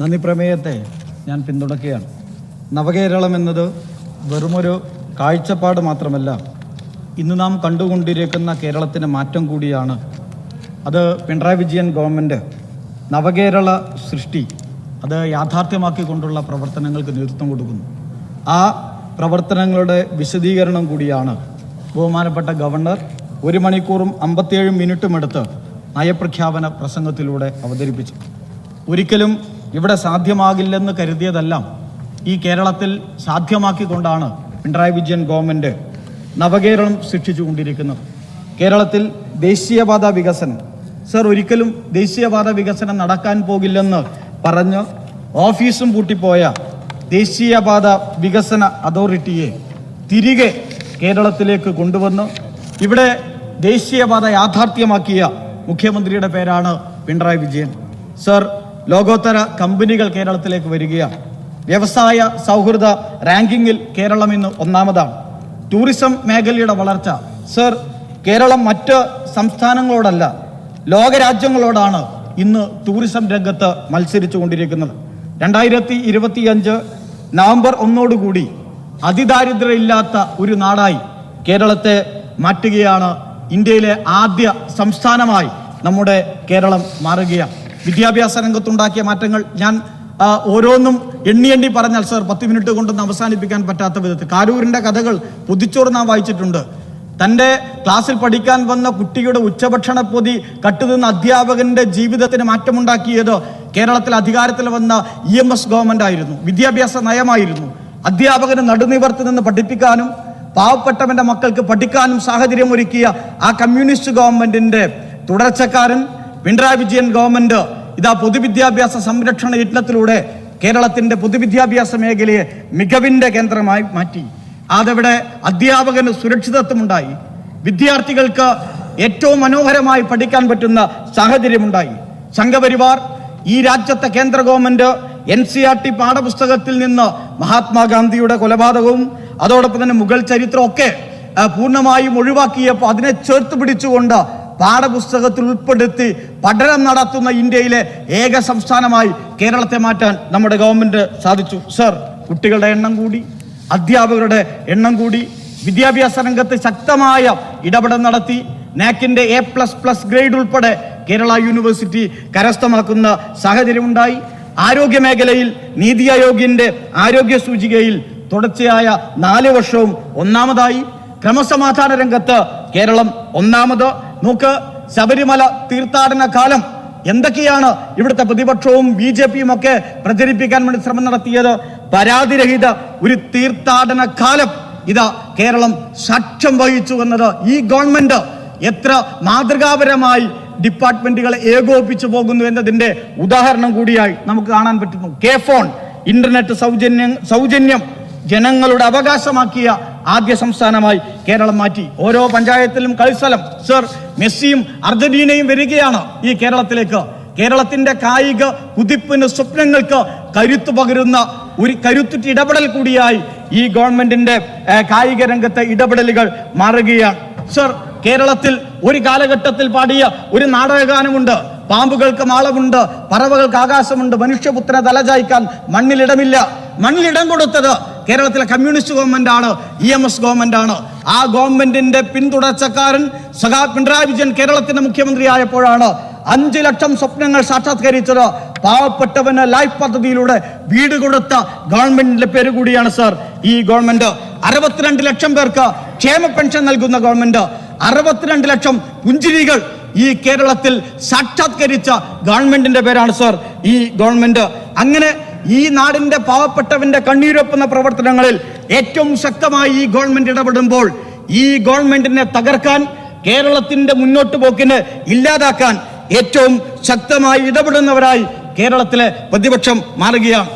നന്ദി പ്രമേയത്തെ ഞാൻ പിന്തുണയ്ക്കുകയാണ്. നവകേരളം എന്നത് വെറുമൊരു കാഴ്ചപ്പാട് മാത്രമല്ല ഇന്ന് നാം കണ്ടുകൊണ്ടിരിക്കുന്ന കേരളത്തിന് മാറ്റം കൂടിയാണ്. അത് പിണറായി വിജയൻ ഗവൺമെന്റ് നവകേരള സൃഷ്ടി അത് യാഥാർത്ഥ്യമാക്കിക്കൊണ്ടുള്ള പ്രവർത്തനങ്ങൾക്ക് നേതൃത്വം കൊടുക്കുന്നു. ആ പ്രവർത്തനങ്ങളുടെ വിശദീകരണം കൂടിയാണ് ബഹുമാനപ്പെട്ട ഗവർണർ ഒരു മണിക്കൂറും അമ്പത്തിയേഴ് മിനിറ്റും എടുത്ത് നയപ്രഖ്യാപന പ്രസംഗത്തിലൂടെ അവതരിപ്പിച്ചു ഒരിക്കലും ഇവിടെ സാധ്യമാകില്ലെന്ന് കരുതിയതെല്ലാം ഈ കേരളത്തിൽ സാധ്യമാക്കിക്കൊണ്ടാണ് പിണറായി വിജയൻ ഗവൺമെന്റ് നവകേരളം സൃഷ്ടിച്ചുകൊണ്ടിരിക്കുന്നത് കേരളത്തിൽ ദേശീയപാത വികസനം. സർ ഒരിക്കലും ദേശീയപാത വികസനം നടക്കാൻ പോകില്ലെന്ന് പറഞ്ഞ് ഓഫീസും പൂട്ടിപ്പോയ ദേശീയപാത വികസന അതോറിറ്റിയെ തിരികെ കേരളത്തിലേക്ക് കൊണ്ടുവന്ന് ഇവിടെ ദേശീയപാത യാഥാർത്ഥ്യമാക്കിയ മുഖ്യമന്ത്രിയുടെ പേരാണ് പിണറായി വിജയൻ. സർ ലോകോത്തര കമ്പനികൾ കേരളത്തിലേക്ക് വരികയാണ് വ്യവസായ സൗഹൃദ റാങ്കിങ്ങിൽ കേരളം ഇന്ന് ഒന്നാമതാണ്. ടൂറിസം മേഖലയുടെ വളർച്ച. സർ കേരളം മറ്റ് സംസ്ഥാനങ്ങളോടല്ല ലോകരാജ്യങ്ങളോടാണ് ഇന്ന് ടൂറിസം രംഗത്ത് മത്സരിച്ചു കൊണ്ടിരിക്കുന്നത് രണ്ടായിരത്തി ഇരുപത്തിയഞ്ച് നവംബർ ഒന്നോടുകൂടി അതിദാരിദ്ര്യമില്ലാത്ത ഒരു നാടായി കേരളത്തെ മാറ്റുകയാണ് ഇന്ത്യയിലെ ആദ്യ സംസ്ഥാനമായി നമ്മുടെ കേരളം മാറുകയാണ് വിദ്യാഭ്യാസ രംഗത്തുണ്ടാക്കിയ മാറ്റങ്ങൾ ഞാൻ ഓരോന്നും എണ്ണി എണ്ണി പറഞ്ഞാൽ സർ പത്ത് മിനിറ്റ് കൊണ്ടൊന്നും അവസാനിപ്പിക്കാൻ പറ്റാത്ത വിധത്തിൽ. കാരൂരിന്റെ കഥകൾ പൊതിച്ചോറ് നാം വായിച്ചിട്ടുണ്ട്. തന്റെ ക്ലാസ്സിൽ പഠിക്കാൻ വന്ന കുട്ടിയുടെ ഉച്ചഭക്ഷണ പൊതി കട്ടുനിന്ന അധ്യാപകന്റെ ജീവിതത്തിന് മാറ്റമുണ്ടാക്കിയത് കേരളത്തിൽ അധികാരത്തിൽ വന്ന ഇ എം എസ് ഗവൺമെന്റ് ആയിരുന്നു വിദ്യാഭ്യാസ നയമായിരുന്നു. അധ്യാപകന് നടുനിവർത്തി നിന്ന് പഠിപ്പിക്കാനും പാവപ്പെട്ടവന്റെ മക്കൾക്ക് പഠിക്കാനും സാഹചര്യം ഒരുക്കിയ ആ കമ്മ്യൂണിസ്റ്റ് ഗവൺമെന്റിന്റെ തുടർച്ചക്കാരൻ പിണറായി വിജയൻ ഗവൺമെന്റ് ഇതാ പൊതുവിദ്യാഭ്യാസ സംരക്ഷണ യജ്ഞത്തിലൂടെ കേരളത്തിന്റെ പൊതുവിദ്യാഭ്യാസ മേഖലയെ മികവിന്റെ കേന്ദ്രമായി മാറ്റി. അതവിടെ അധ്യാപകന് സുരക്ഷിതത്വമുണ്ടായി. വിദ്യാർത്ഥികൾക്ക് ഏറ്റവും മനോഹരമായി പഠിക്കാൻ പറ്റുന്ന സാഹചര്യമുണ്ടായി. സംഘപരിവാർ ഈ രാജ്യത്തെ കേന്ദ്ര government N C R T പാഠപുസ്തകത്തിൽ നിന്ന് മഹാത്മാഗാന്ധിയുടെ കൊലപാതകവും അതോടൊപ്പം തന്നെ മുഗൾ ചരിത്രമൊക്കെ പൂർണമായും ഒഴിവാക്കിയപ്പോൾ അതിനെ ചേർത്ത് പിടിച്ചുകൊണ്ട് പാഠപുസ്തകത്തിൽ ഉൾപ്പെടുത്തി പഠനം നടത്തുന്ന ഇന്ത്യയിലെ ഏക സംസ്ഥാനമായി കേരളത്തെ മാറ്റാൻ നമ്മുടെ ഗവൺമെന്റ് സാധിച്ചു. സർ കുട്ടികളുടെ എണ്ണം കൂടി അധ്യാപകരുടെ എണ്ണം കൂടി വിദ്യാഭ്യാസ രംഗത്ത് ശക്തമായ ഇടപെടൽ നടത്തി. നാക്കിന്റെ എ പ്ലസ് പ്ലസ് ഗ്രേഡ് ഉൾപ്പെടെ കേരള യൂണിവേഴ്സിറ്റി കരസ്ഥമാക്കുന്ന സാഹചര്യമുണ്ടായി ആരോഗ്യ മേഖലയിൽ നീതി ആയോഗിന്റെ ആരോഗ്യ സൂചികയിൽ തുടർച്ചയായ നാല് വർഷവും ഒന്നാമതായി. ക്രമസമാധാന രംഗത്ത് കേരളം ഒന്നാമത്. നോക്ക് ശബരിമല തീർത്ഥാടന കാലം. എന്തൊക്കെയാണ് ഇവിടുത്തെ പ്രതിപക്ഷവും ബി ജെ പിയും ഒക്കെ പ്രചരിപ്പിക്കാൻ വേണ്ടി ശ്രമം നടത്തിയത്? പരാതിരഹിത ഒരു തീർത്ഥാടന കാലം. ഇതാ കേരളം സാക്ഷ്യം വഹിച്ചു എന്നത് ഈ ഗവൺമെന്റ് എത്ര മാതൃകാപരമായി ഡിപ്പാർട്ട്മെന്റുകളെ ഏകോപിച്ചു പോകുന്നു എന്നതിന്റെ ഉദാഹരണം കൂടിയായി നമുക്ക് കാണാൻ പറ്റുന്നു. കെ ഫോൺ ഇന്റർനെറ്റ് സൗജന്യം സൗജന്യം ജനങ്ങളുടെ അവകാശമാക്കിയ ആദ്യ സംസ്ഥാനമായി കേരളം മാറ്റി. ഓരോ പഞ്ചായത്തിലും കളിസ്ഥലം സർ മെസ്സിയും അർജന്റീനയും വരികയാണ് ഈ കേരളത്തിലേക്ക്. കേരളത്തിന്റെ കായിക കുതിപ്പിന് സ്വപ്നങ്ങൾക്ക് കരുത്തു പകരുന്ന ഒരു കരുത്തുറ്റ ഇടപെടൽ കൂടിയായി ഈ ഗവൺമെന്റിന്റെ കായിക രംഗത്തെ ഇടപെടലുകൾ മാറുകയാണ്. സർ കേരളത്തിൽ ഒരു കാലഘട്ടത്തിൽ പാടിയ ഒരു നാടകഗാനമുണ്ട്. പാമ്പുകൾക്ക് മാളമുണ്ട് പറവകൾക്ക് ആകാശമുണ്ട് മനുഷ്യപുത്രനെ തലചായ്ക്കാൻ മണ്ണിലിടമില്ല. മണ്ണിലിടം കൊടുത്തത് കേരളത്തിലെ കമ്മ്യൂണിസ്റ്റ് ഗവൺമെന്റ് ആണ് ഇ എം എസ് ഗവൺമെന്റ് ആണ് ആ ഗവൺമെന്റിന്റെ പിന്തുടർച്ചക്കാരൻ സഖാ പിണറായി വിജയൻ കേരളത്തിന്റെ മുഖ്യമന്ത്രി ആയപ്പോഴാണ് അഞ്ചു ലക്ഷം സ്വപ്നങ്ങൾ സാക്ഷാത്കരിച്ചത്. പാവപ്പെട്ടവന് ലൈഫ് പദ്ധതിയിലൂടെ വീട് കൊടുത്ത ഗവൺമെന്റിന്റെ പേര് കൂടിയാണ് സർ ഈ ഗവൺമെന്റ്. അറുപത്തിരണ്ട് ലക്ഷം പേർക്ക് ക്ഷേമ പെൻഷൻ നൽകുന്ന ഗവൺമെന്റ്. അറുപത്തിരണ്ട് ലക്ഷം പുഞ്ചിരികൾ ഈ കേരളത്തിൽ സാക്ഷാത്കരിച്ച ഗവൺമെന്റിന്റെ പേരാണ് സർ ഈ ഗവൺമെന്റ്. അങ്ങനെ ഈ നാടിന്റെ പാവപ്പെട്ടവന്റെ കണ്ണീരൊപ്പുന്ന പ്രവർത്തനങ്ങളിൽ ഏറ്റവും ശക്തമായി ഈ ഗവൺമെന്റ് ഇടപെടുമ്പോൾ ഈ ഗവൺമെന്റിനെ തകർക്കാൻ കേരളത്തിന്റെ മുന്നോട്ട് പോക്കിന് ഇല്ലാതാക്കാൻ ഏറ്റവും ശക്തമായി ഇടപെടുന്നവരായി കേരളത്തിലെ പ്രതിപക്ഷം മാറുകയാണ്.